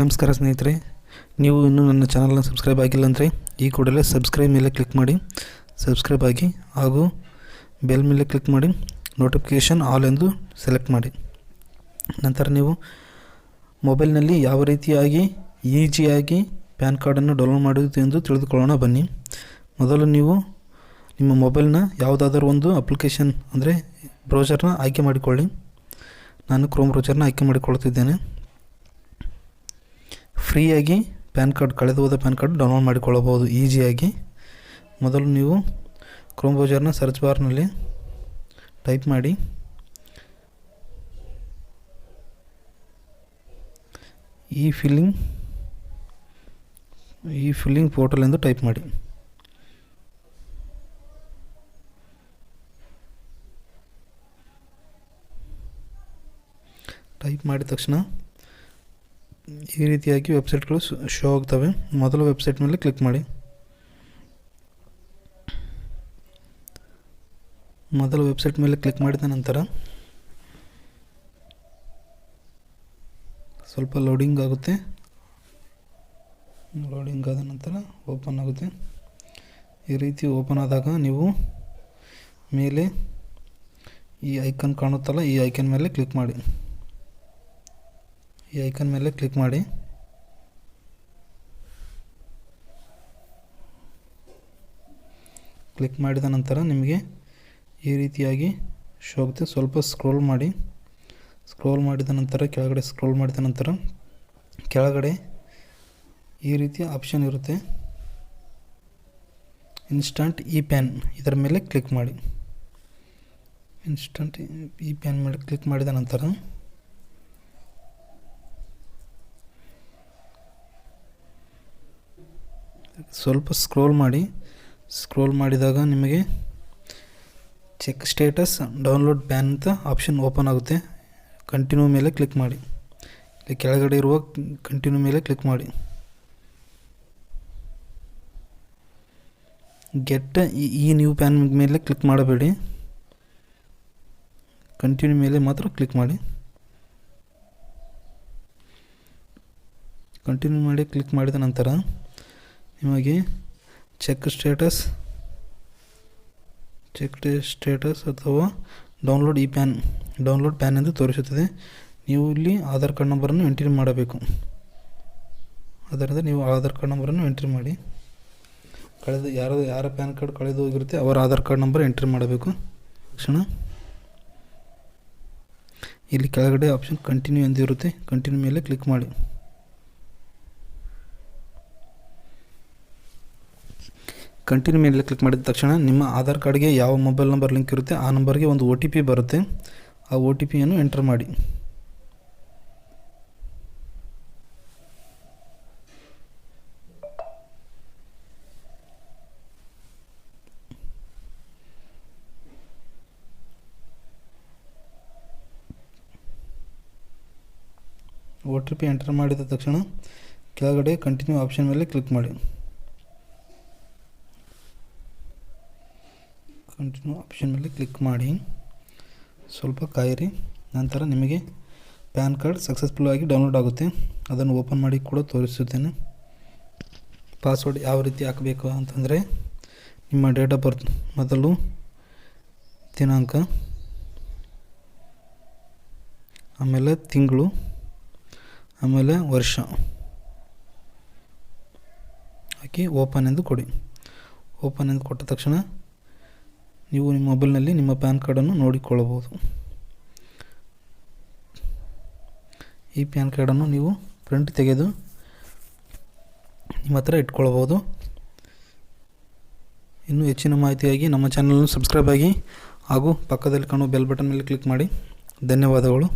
ನಮಸ್ಕಾರ ಸ್ನೇಹಿತರೆ, ನೀವು ಇನ್ನೂ ನನ್ನ ಚಾನಲ್ನ ಸಬ್ಸ್ಕ್ರೈಬ್ ಆಗಿಲ್ಲ ಅಂದರೆ ಈ ಕೂಡಲೇ ಸಬ್ಸ್ಕ್ರೈಬ್ ಮೇಲೆ ಕ್ಲಿಕ್ ಮಾಡಿ ಸಬ್ಸ್ಕ್ರೈಬ್ ಆಗಿ ಹಾಗೂ ಬೆಲ್ ಮೇಲೆ ಕ್ಲಿಕ್ ಮಾಡಿ ನೋಟಿಫಿಕೇಷನ್ ಆಲ್ ಎಂದು ಸೆಲೆಕ್ಟ್ ಮಾಡಿ. ನಂತರ ನೀವು ಮೊಬೈಲ್ನಲ್ಲಿ ಯಾವ ರೀತಿಯಾಗಿ ಈಜಿಯಾಗಿ ಪ್ಯಾನ್ ಕಾರ್ಡನ್ನು ಡೌನ್ಲೋಡ್ ಮಾಡುವುದು ಎಂದು ತಿಳಿದುಕೊಳ್ಳೋಣ ಬನ್ನಿ. ಮೊದಲು ನೀವು ನಿಮ್ಮ ಮೊಬೈಲ್ನ ಯಾವುದಾದ್ರೂ ಒಂದು ಅಪ್ಲಿಕೇಶನ್ ಅಂದರೆ ಬ್ರೌಸರ್ನ ಆಯ್ಕೆ ಮಾಡಿಕೊಳ್ಳಿ. ನಾನು ಕ್ರೋಮ್ ಬ್ರೌಸರ್ನ ಆಯ್ಕೆ ಮಾಡಿಕೊಳ್ಳುತ್ತಿದ್ದೇನೆ. ಫ್ರೀಯಾಗಿ ಪ್ಯಾನ್ ಕಾರ್ಡ್, ಕಳೆದು ಹೋದ ಪ್ಯಾನ್ ಕಾರ್ಡ್ ಡೌನ್ಲೋಡ್ ಮಾಡಿಕೊಳ್ಳಬಹುದು ಈಸಿಯಾಗಿ ಮೊದಲು ನೀವು ಕ್ರೋಮ್ ಸರ್ಚ್ ಬಾರ್ನಲ್ಲಿ ಟೈಪ್ ಮಾಡಿ. ಈ ಫಿಲ್ಲಿಂಗ್ ಈ ಫಿಲ್ಲಿಂಗ್ ಪೋರ್ಟಲ್ ಎಂದು ಟೈಪ್ ಮಾಡಿ. ಟೈಪ್ ಮಾಡಿದ ತಕ್ಷಣ ಈ ರೀತಿಯಾಗಿ ವೆಬ್ಸೈಟ್ಗಳು ಶೋ ಆಗ್ತವೆ. ಮೊದಲ ವೆಬ್ಸೈಟ್ ಮೇಲೆ ಕ್ಲಿಕ್ ಮಾಡಿ. ಮೊದಲ ವೆಬ್ಸೈಟ್ ಮೇಲೆ ಕ್ಲಿಕ್ ಮಾಡಿದ ನಂತರ ಸ್ವಲ್ಪ ಲೋಡಿಂಗ್ ಆಗುತ್ತೆ. ಲೋಡಿಂಗ್ ಆದ ನಂತರ ಓಪನ್ ಆಗುತ್ತೆ. ಈ ರೀತಿ ಓಪನ್ ಆದಾಗ ನೀವು ಮೇಲೆ ಈ ಐಕನ್ ಕಾಣುತ್ತಲ್ಲ, ಈ ಐಕನ್ ಮೇಲೆ ಕ್ಲಿಕ್ ಮಾಡಿ. ಈ ಐಕನ್ ಮೇಲೆ ಕ್ಲಿಕ್ ಮಾಡಿ. ಕ್ಲಿಕ್ ಮಾಡಿದ ನಂತರ ನಿಮಗೆ ಈ ರೀತಿಯಾಗಿ ಶೋ ಆಗುತ್ತೆ ಸ್ವಲ್ಪ ಸ್ಕ್ರೋಲ್ ಮಾಡಿ. ಸ್ಕ್ರೋಲ್ ಮಾಡಿದ ನಂತರ, ಕೆಳಗಡೆ ಸ್ಕ್ರೋಲ್ ಮಾಡಿದ ನಂತರ ಕೆಳಗಡೆ ಈ ರೀತಿಯ ಆಪ್ಷನ್ ಇರುತ್ತೆ. ಇನ್ಸ್ಟಂಟ್ ಇ ಪ್ಯಾನ್ ಇದರ ಮೇಲೆ ಕ್ಲಿಕ್ ಮಾಡಿ. ಇನ್ಸ್ಟಂಟ್ ಇ ಪ್ಯಾನ್ ಮೇಲೆ ಕ್ಲಿಕ್ ಮಾಡಿದ ನಂತರ ಸ್ವಲ್ಪ ಸ್ಕ್ರೋಲ್ ಮಾಡಿ. ಸ್ಕ್ರೋಲ್ ಮಾಡಿದಾಗ ನಿಮಗೆ ಚೆಕ್ ಸ್ಟೇಟಸ್ ಡೌನ್ಲೋಡ್ ಬ್ಯಾನ್ ಅಂತ ಆಪ್ಷನ್ ಓಪನ್ ಆಗುತ್ತೆ. ಕಂಟಿನ್ಯೂ ಮೇಲೆ ಕ್ಲಿಕ್ ಮಾಡಿ. ಇಲ್ಲಿ ಕೆಳಗಡೆ ಇರುವ ಕಂಟಿನ್ಯೂ ಮೇಲೆ ಕ್ಲಿಕ್ ಮಾಡಿ. ಗೆಟ್ ಈ ನ್ಯೂ ಪ್ಯಾನ್ ಮೇಲೆ ಕ್ಲಿಕ್ ಮಾಡಬೇಡಿ. ಕಂಟಿನ್ಯೂ ಮೇಲೆ ಮಾತ್ರ ಕ್ಲಿಕ್ ಮಾಡಿ. ಕಂಟಿನ್ಯೂ ಮಾಡಿ ಕ್ಲಿಕ್ ಮಾಡಿದ ನಂತರ ನಿಮಗೆ ಚೆಕ್ ಸ್ಟೇಟಸ್ ಚೆಕ್ ಸ್ಟೇಟಸ್ ಅಥವಾ download E PAN, download PAN ಎಂದು ತೋರಿಸುತ್ತದೆ. ನೀವು ಇಲ್ಲಿ ಆಧಾರ್ ಕಾರ್ಡ್ ನಂಬರನ್ನು ಎಂಟ್ರಿ ಮಾಡಬೇಕು. ಅದರಿಂದ ನೀವು ಆಧಾರ್ ಕಾರ್ಡ್ ನಂಬರನ್ನು ಎಂಟ್ರಿ ಮಾಡಿ. ಕಳೆದು ಯಾರು, ಯಾರ ಪ್ಯಾನ್ ಕಾರ್ಡ್ ಕಳೆದು ಹೋಗಿರುತ್ತೆ ಅವರ ಆಧಾರ್ ಕಾರ್ಡ್ ನಂಬರ್ ಎಂಟ್ರಿ ಮಾಡಬೇಕು. ತಕ್ಷಣ ಇಲ್ಲಿ ಕೆಳಗಡೆ ಆಪ್ಷನ್ ಕಂಟಿನ್ಯೂ ಎಂದಿರುತ್ತೆ ಕಂಟಿನ್ಯೂ ಮೇಲೆ ಕ್ಲಿಕ್ ಮಾಡಿ. ಕಂಟಿನ್ಯೂ ಮೇಲೆ ಕ್ಲಿಕ್ ಮಾಡಿದ ತಕ್ಷಣ ನಿಮ್ಮ ಆಧಾರ್ ಕಾರ್ಡ್ಗೆ ಯಾವ ಮೊಬೈಲ್ ನಂಬರ್ ಲಿಂಕ್ ಇರುತ್ತೆ ಆ ನಂಬರ್ಗೆ ಒಂದು ಒ ಟಿ ಪಿ ಬರುತ್ತೆ. ಆ ಒ ಟಿ ಪಿಯನ್ನು ಎಂಟರ್ ಮಾಡಿ. ಒ ಟಿ ಪಿ ಎಂಟರ್ ಮಾಡಿದ ತಕ್ಷಣ ಕೆಳಗಡೆ ಕಂಟಿನ್ಯೂ ಆಪ್ಷನ್ ಮೇಲೆ ಕ್ಲಿಕ್ ಮಾಡಿ. ಕಂಟಿನ್ಯೂ ಆಪ್ಷನ್ ಮೇಲೆ ಕ್ಲಿಕ್ ಮಾಡಿ. ಸ್ವಲ್ಪ ಕಾಯಿರಿ, ನಂತರ ನಿಮಗೆ ಪ್ಯಾನ್ ಕಾರ್ಡ್ ಸಕ್ಸಸ್ಫುಲ್ ಆಗಿ ಡೌನ್ಲೋಡ್ ಆಗುತ್ತೆ. ಅದನ್ನು ಓಪನ್ ಮಾಡಿ ಕೂಡ ತೋರಿಸುತ್ತೇನೆ. ಪಾಸ್ವರ್ಡ್ ಯಾವ ರೀತಿ ಹಾಕಬೇಕು ಅಂತಂದರೆ, ನಿಮ್ಮ ಡೇಟ್ ಆಫ್ ಬರ್ತ್ ಮೊದಲು ದಿನಾಂಕ, ಆಮೇಲೆ ತಿಂಗಳು, ಆಮೇಲೆ ವರ್ಷ. ಹಾಕಿ ಓಪನ್ ಎಂದು ಕೊಡಿ. ಓಪನ್ ಎಂದು ಕೊಟ್ಟ ತಕ್ಷಣ ನೀವು ನಿಮ್ಮ ಮೊಬೈಲ್ನಲ್ಲಿ ನಿಮ್ಮ ಪ್ಯಾನ್ ಕಾರ್ಡನ್ನು ನೋಡಿಕೊಳ್ಳಬಹುದು. ಈ ಪ್ಯಾನ್ ಕಾರ್ಡನ್ನು ನೀವು ಪ್ರಿಂಟ್ ತೆಗೆದು ನಿಮ್ಮ ಹತ್ರ ಇಟ್ಕೊಳ್ಬೋದು ಇನ್ನೂ ಹೆಚ್ಚಿನ ಮಾಹಿತಿಯಾಗಿ ನಮ್ಮ ಚಾನಲನ್ನು ಸಬ್ಸ್ಕ್ರೈಬ್ ಆಗಿ ಹಾಗೂ ಪಕ್ಕದಲ್ಲಿ ಕಾಣುವ ಬೆಲ್ ಬಟನ್ ಮೇಲೆ ಕ್ಲಿಕ್ ಮಾಡಿ. ಧನ್ಯವಾದಗಳು.